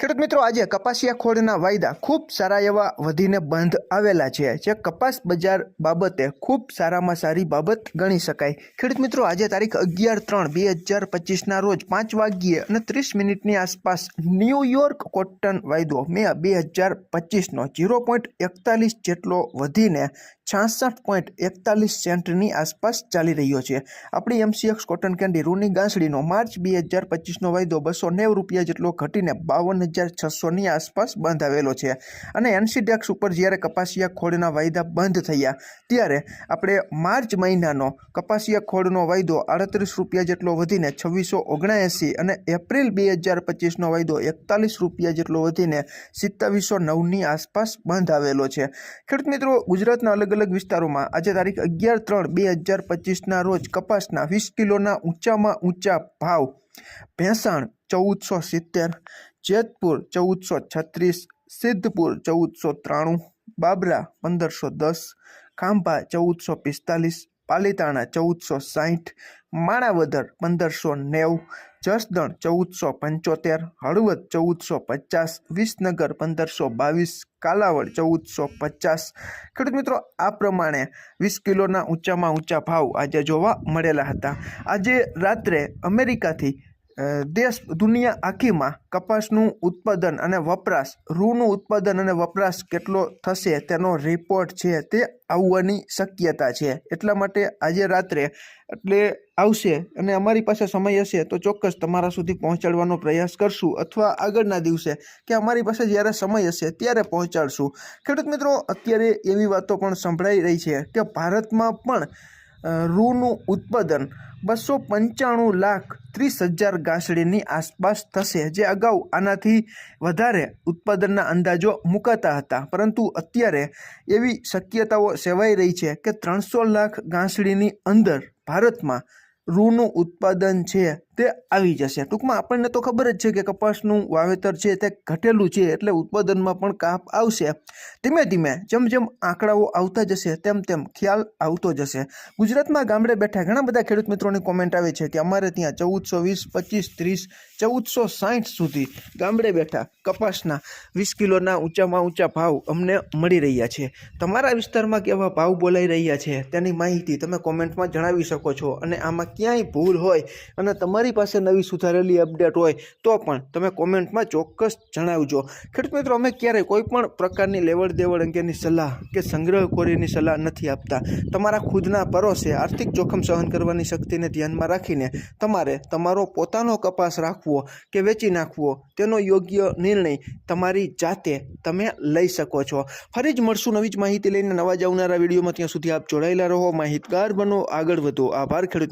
ખેડૂત મિત્રો, આજે કપાસિયા ખોળના વાયદા ખૂબ સારા એવા વધીને બંધ આવેલા છે. જે કપાસ બજાર બાબતે ખૂબ સારામાં સારી બાબત ગણી શકાય. ખેડૂત મિત્રો, આજે તારીખ અગિયાર ત્રણ બે હજાર પચીસના રોજ પાંચ વાગ્યે અને ત્રીસ મિનિટની આસપાસ ન્યૂયોર્ક કોટન વાયદો મે બે હજાર પચીસનો ઝીરો પોઈન્ટ એકતાલીસ જેટલો વધીને છાસઠ પોઈન્ટ એકતાલીસ સેન્ટની આસપાસ ચાલી રહ્યો છે. આપણી એમસીએક્સ કોટન કેન્ડી રૂની ગાંસડીનો માર્ચ બે હજાર પચીસનો વાયદો બસો નેવું રૂપિયા જેટલો ઘટીને બાવન હજાર છસોની આસપાસ બંધ આવેલો છે. અને એનસીડેક્સ ઉપર જ્યારે કપાસિયા ખોળના વાયદા બંધ થયા, ત્યારે આપણે માર્ચ મહિનાનો કપાસિયા ખોળનો વાયદો આડત્રીસ રૂપિયા જેટલો વધીને છવ્વીસો ઓગણએંસી અને એપ્રિલ બે હજાર પચીસનો વાયદો એકતાલીસ રૂપિયા જેટલો વધીને સિત્તાવીસો નવની આસપાસ બંધ આવેલો છે. ખેડૂત મિત્રો, ગુજરાતના અલગ અલગ વિસ્તારોમાં આજે તારીખ અગિયાર ત્રણ બે હજાર પચીસના રોજ કપાસના વીસ કિલોના ઊંચામાં ઊંચા ભાવ ભેંસાણ ચૌદસો સિત્તેર, જેતપુર ચૌદસો છત્રીસ, સિદ્ધપુર ચૌદસો ત્રાણું, બાબરા પંદરસો દસ, ખાંભા ચૌદસો પિસ્તાલીસ પાલીતાણા ચૌદસો સાહીઠ, માણાવદર પંદરસો નેવું, જસદણ ચૌદસો પંચોતેર, હળવદ ચૌદસો પચાસ, વિસનગર પંદરસો બાવીસ, કાલાવડ ચૌદસો પચાસ. ખેડૂત મિત્રો, આ પ્રમાણે વીસ કિલોના ઊંચામાં ઊંચા ભાવ આજે જોવા મળેલા હતા. આજે રાત્રે અમેરિકાથી દેશ દુનિયા આખીમાં કપાસનું ઉત્પાદન અને વપરાશ, રૂનું ઉત્પાદન અને વપરાશ કેટલો થશે તેનો રિપોર્ટ છે તે આવવાની શક્યતા છે. એટલા માટે આજે રાત્રે એટલે આવશે અને અમારી પાસે સમય હશે તો ચોક્કસ તમારા સુધી પહોંચાડવાનો પ્રયાસ કરશું અથવા આગળના દિવસે કે અમારી પાસે જ્યારે સમય હશે ત્યારે પહોંચાડશું. ખેડૂત મિત્રો, અત્યારે એવી વાતો પણ સંભળાઈ રહી છે કે ભારતમાં પણ રૂનું ઉત્પાદન બસો પંચાણું લાખ ત્રીસ હજાર ગાંસડીની આસપાસ થશે, જે અગાઉ આનાથી વધારે ઉત્પાદનના અંદાજો મુકાતા હતા. પરંતુ અત્યારે એવી શક્યતાઓ સેવાઈ રહી છે કે ત્રણસો લાખ ગાંસડીની અંદર ભારતમાં રૂનું ઉત્પાદન છે તે આવી જશે. ટૂંકમાં આપણને તો ખબર જ છે કે કપાસનું વાવેતર છે તે ઘટેલું છે એટલે ઉત્પાદનમાં પણ કાપ આવશે. ધીમે ધીમે જેમ જેમ આંકડાઓ આવતા જશે તેમ તેમ ખ્યાલ આવતો જશે. ગુજરાતમાં ગામડે બેઠા ઘણા બધા ખેડૂત મિત્રોની કોમેન્ટ આવે છે કે અમારે ત્યાં ચૌદસો વીસ, પચીસ, ત્રીસ, ચૌદસો સાઠ સુધી ગામડે બેઠા કપાસના વીસ કિલોના ઊંચામાં ઊંચા ભાવ અમને મળી રહ્યા છે. તમારા વિસ્તારમાં કેવા ભાવ બોલાઈ રહ્યા છે તેની માહિતી તમે કોમેન્ટમાં જણાવી શકો છો અને આમાં ક્યાંય ભૂલ હોય અને તમારી પાસે નવી સુધારેલી અપડેટ હોય તો પણ તમે કોમેન્ટમાં ચોક્કસ જણાવજો. ખેડૂત મિત્રો, અમે ક્યારેય કોઈ પણ પ્રકારની લેવડ દેવડ અંગેની સલાહ કે સંગ્રહખોરીની સલાહ નથી આપતા. તમારા ખુદના પરોશે આર્થિક જોખમ સહન કરવાની શક્તિને ધ્યાનમાં રાખીને તમારે તમારો પોતાનો કપાસ રાખવો કે વેચી નાખવો, તેનો યોગ્ય નિર્ણય તમારી જાતે તમે લઈ શકો છો. ફરી જ મળશું નવી જ માહિતી લઈને નવા જ આવનારા વિડીયોમાં. ત્યાં સુધી આપ જોડાયેલા રહો. માહિતગાર બનો. આગળ વધો. આભાર ખેડૂત